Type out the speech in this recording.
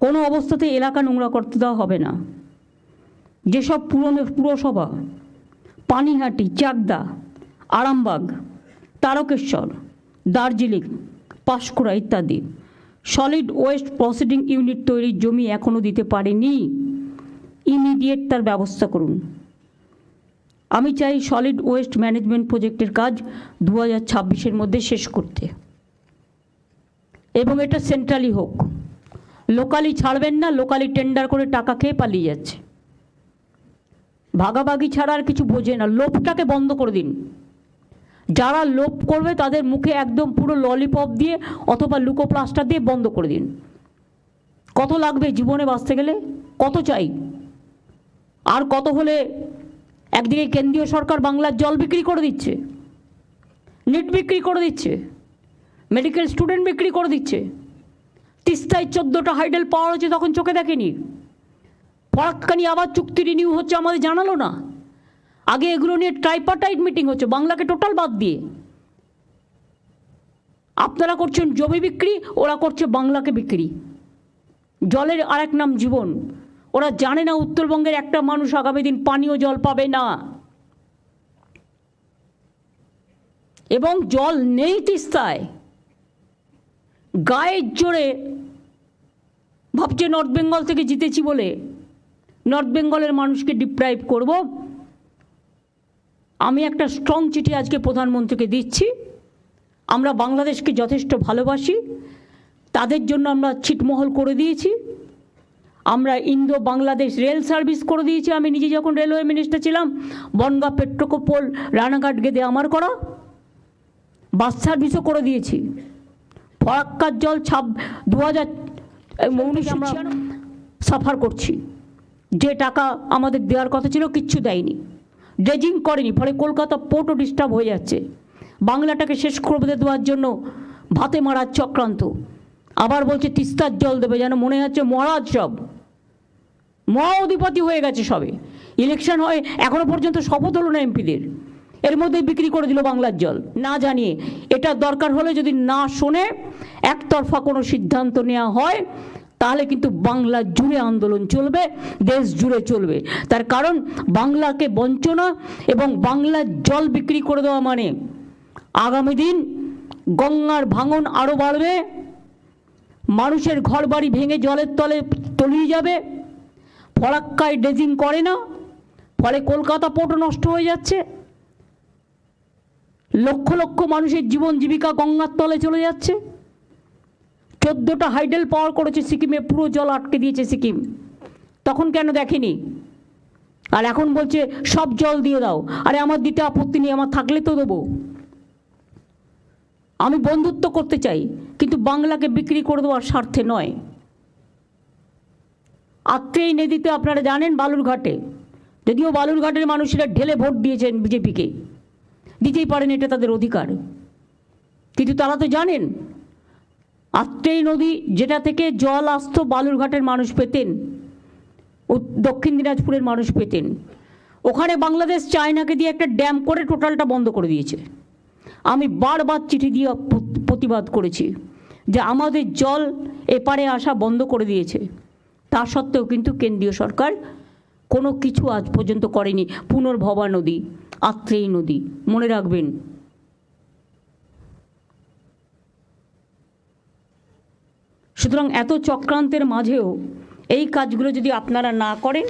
কোনো অবস্থাতে এলাকা নোংরা করতে দেওয়া হবে না। যেসব পুরনো, পুরসভা, পানিহাটি, চাকদা, আরামবাগ, তারকেশ্বর, দার্জিলিং, পাঁশকুড়া ইত্যাদি সলিড ওয়েস্ট প্রসিডিং ইউনিট তৈরির জমি এখনও দিতে পারেনি। ইমিডিয়েট তার ব্যবস্থা করুন। আমি চাই সলিড ওয়েস্ট ম্যানেজমেন্ট প্রজেক্টের কাজ দু হাজার মধ্যে শেষ করতে। এবং এটা সেন্ট্রালি হোক। লোকালি ছাড়বেন না, লোকালি টেন্ডার করে টাকা খেয়ে পালিয়ে যাচ্ছে। ভাগাভাগি ছাড়া আর কিছু বোঝে না, লোভটাকে বন্ধ করে দিন। যারা লোভ করবে তাদের মুখে একদম পুরো ললিপপ দিয়ে অথবা লুকো প্লাস্টার দিয়ে বন্ধ করে দিন। কত লাগবে জীবনে বাঁচতে গেলে? কত চাই? আর কত হলে একদিকে কেন্দ্রীয় সরকার বাংলার জল বিক্রি করে দিচ্ছে নেট বিক্রি করে দিচ্ছে মেডিকেল স্টুডেন্ট বিক্রি করে দিচ্ছে তিস্তায় চোদ্দোটা হাইডেল পাওয়া হয়েছে, তখন চোখে দেখেনি। ফরাক্কানি আবার চুক্তি রিনিউ হচ্ছে, আমাদের জানালো না। আগে এগুলো নিয়ে ট্রাইপাটাইট মিটিং হচ্ছে, বাংলাকে টোটাল বাদ দিয়ে। আপনারা করছেন জমি বিক্রি, ওরা করছে বাংলাকে বিক্রি। জলের আরেক নাম জীবন। ওরা জানে না উত্তরবঙ্গের একটা মানুষ আগামী দিন পানীয় জল পাবে না। এবং জল নেই তিস্তায়। গায়ের জোরে ভাবছে নর্থ বেঙ্গল থেকে জিতেছি বলে। নর্থ বেঙ্গলের মানুষকে ডিপ্রাইভ করব। আমি একটা স্ট্রং চিঠি আজকে প্রধানমন্ত্রীকে দিচ্ছি। আমরা বাংলাদেশকে যথেষ্ট ভালোবাসি। তাদের জন্য আমরা ছিটমহল করে দিয়েছি। আমরা ইন্দো বাংলাদেশ রেল সার্ভিস করে দিয়েছি। আমি নিজে যখন রেলওয়ে মিনিস্টার ছিলাম, বনগা পেট্রোকোপোল রানাঘাট গেদে আমার করা। বাস সার্ভিসও করে দিয়েছি। ফরাক্কার জল ছাব দু হাজার উনিশে আমরা সাফার করছি। যে টাকা আমাদের দেওয়ার কথা ছিল কিচ্ছু দেয়নি। ড্রেজিং করেনি ফলে কলকাতা পোর্টও ডিস্টার্ব হয়ে যাচ্ছে। বাংলাটাকে শেষ করে দেওয়ার জন্য ভাতে মারার চক্রান্ত। আবার বলছে তিস্তার জল দেবে যেন মনে হচ্ছে মহারাজ সব। মহা অধিপতি হয়ে গেছে সবে। ইলেকশন হয় এখনও পর্যন্ত শপথ হলো না এমপিদের। এর মধ্যে বিক্রি করে দিল বাংলার জল। না জানিয়ে এটা দরকার হলে যদি না শোনে, একতরফা কোনো সিদ্ধান্ত নেওয়া হয়, তাহলে কিন্তু বাংলা জুড়ে আন্দোলন চলবে, দেশ জুড়ে চলবে। তার কারণ, বাংলাকে বঞ্চনা এবং বাংলার জল বিক্রি করে দেওয়া মানে আগামী দিন গঙ্গার ভাঙন আরও বাড়বে, মানুষের ঘর বাড়ি ভেঙে জলের তলে তলিয়ে যাবে, ফরাক্কায় ড্রেজিং করে না, ফলে কলকাতা পোর্টও নষ্ট হয়ে যাচ্ছে। লক্ষ লক্ষ মানুষের জীবন জীবিকা গঙ্গার তলে চলে যাচ্ছে। চোদ্দোটা হাইডেল পাওয়ার করেছে সিকিমে, পুরো জল আটকে দিয়েছে সিকিম। তখন কেন দেখেনি? আর এখন বলছে, সব জল দিয়ে দাও। আরে আমার দিতে আপত্তি নেই, আমার থাকলে তো দেবো। আমি বন্ধুত্ব করতে চাই, কিন্তু বাংলাকে বিক্রি করে দেওয়ার স্বার্থে নয়। আত্রেই নদীতে আপনারা জানেন বালুরঘাটে। যদিও বালুরঘাটের মানুষেরা ঢেলে ভোট দিয়েছেন বিজেপিকে। দিতেই পারেন, এটা তাদের অধিকার। কিন্তু তারা তো জানেন, আত্রেই নদী যেটা থেকে জল আসতো বালুরঘাটের মানুষ পেতেন উত- দক্ষিণ দিনাজপুরের মানুষ পেতেন। ওখানে বাংলাদেশ চায়নাকে দিয়ে একটা ড্যাম করে টোটালটা বন্ধ করে দিয়েছে। আমি বারবার চিঠি দিয়ে প্রতিবাদ করেছি যে আমাদের জল এপারে আসা বন্ধ করে দিয়েছে। তা সত্ত্বেও কিন্তু কেন্দ্রীয় সরকার কোনো কিছু আজ পর্যন্ত করেনি। পুনর্ভবা নদী। আত্রেই নদী। মনে রাখবেন। সুতরাং এত চক্রান্তের মাঝেও এই কাজগুলো যদি আপনারা না করেন